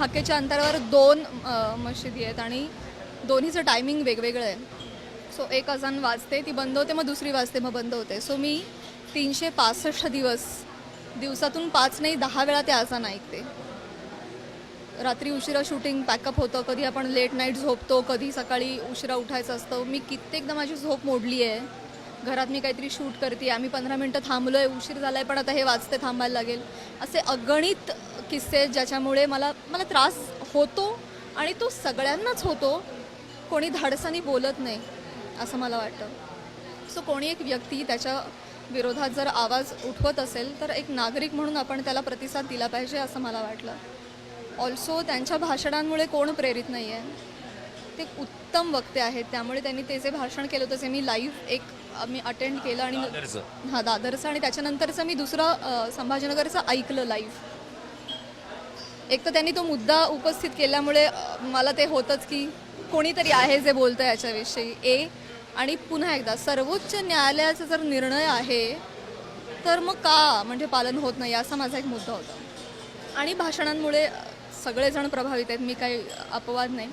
हाकेच्या अंतरावर दोन मशिदी आहेत आणि दोन्हीचं टायमिंग वेगवेगळं आहे. सो एक अजान वाजते ती बंद होते मग दुसरी वाजते मग बंद होते. सो मी तीनशे पासष्ट दिवस दिवसातून पाच नाही दहा वेळा ते अजान ऐकते. रात्री उशिरा शूटिंग पॅकअप होतं कधी आपण लेट नाईट झोपतो कधी सकाळी उशिरा उठायचं असतं. मी कित्येकदा माझी झोप मोडली आहे. घरात मी काहीतरी शूट करते आम्ही पंधरा मिनटं थांबलो आहे उशीर झाला आहे पण आता हे वाचते थांबायला लागेल. असे अगणित किस्से ज्याच्यामुळे मला मला त्रास होतो आणि तो सगळ्यांनाच होतो. कोणी धाडसानी बोलत नाही असं मला वाटतं. सो कोणी एक व्यक्ती त्याच्या विरोधात जर आवाज उठवत असेल तर एक नागरिक म्हणून आपण त्याला प्रतिसाद दिला पाहिजे असं मला वाटलं. ऑल्सो त्यांच्या भाषणांमुळे कोण प्रेरित नाही आहे ते उत्तम वक्ते आहेत. त्यामुळे त्यांनी ते जे भाषण केलं होतं ते मी लाईव्ह एक मी अटेंड केलं आणि. हां दादरचं आणि त्याच्यानंतरचं मी दुसरं संभाजीनगरचं ऐकलं लाईव्ह एक तर त्यांनी तो मुद्दा उपस्थित केल्यामुळे मला ते होतंच की कोणीतरी आहे जे बोलतं याच्याविषयी. ए आणि पुन्हा एकदा सर्वोच्च न्यायालयाचा जर निर्णय आहे तर मग का म्हणजे पालन होत नाही असा माझा एक मुद्दा होता. आणि भाषणांमुळे सगळेजण प्रभावित आहेत मी काही अपवाद नाही.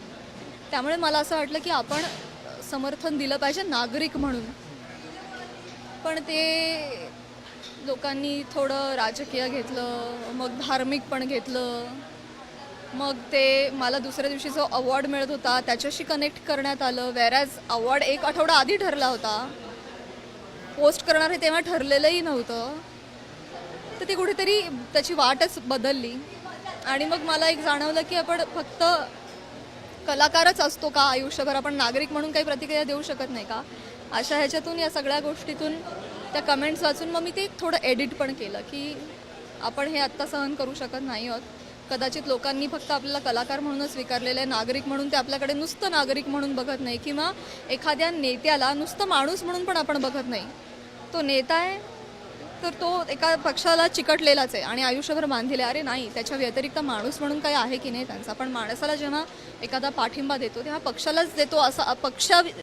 त्यामुळे मला असं वाटलं की आपण समर्थन दिलं पाहिजे नागरिक म्हणून. पण ते लोकांनी थोडं राजकीय घेतलं मग धार्मिक पण घेतलं. मग ते मला दुसऱ्या दिवशी जो अवॉर्ड मिळत होता त्याच्याशी कनेक्ट करण्यात आलं. वेरॅज अवॉर्ड एक आठवडा आधी ठरला होता. पोस्ट करणार हे तेव्हा ठरलेलंही नव्हतं. तर ती कुठेतरी त्याची वाटच बदलली. आणि मग मला एक जाणवलं की आपण फक्त कलाकारच असतो का आयुष्यभर? आपण नागरिक म्हणून काही प्रतिक्रिया देऊ शकत नाही का? अशा ह्याच्यातून या सगळ्या गोष्टीतून त्या कमेंट्स वाचून मग मी ते थोडं एडिट पण केलं की आपण हे आत्ता सहन करू शकत नाही आहोत. कदाचित लोकांनी फक्त आपल्याला कलाकार म्हणूनच स्वीकारलेलं आहे नागरिक म्हणून ते आपल्याकडे नुसतं नागरिक म्हणून बघत नाही किंवा एखाद्या नेत्याला नुसतं माणूस म्हणून पण आपण बघत नाही. तो नेता आहे तर तो एका पक्षाला चिकटलेलाच आहे आणि आयुष्यभर बांधिले अरे नाही त्याच्या व्यतिरिक्त माणूस म्हणून काही आहे की नाही त्यांचा. पण माणसाला जेव्हा एखादा पाठिंबा देतो तेव्हा पक्षालाच देतो असा पक्षा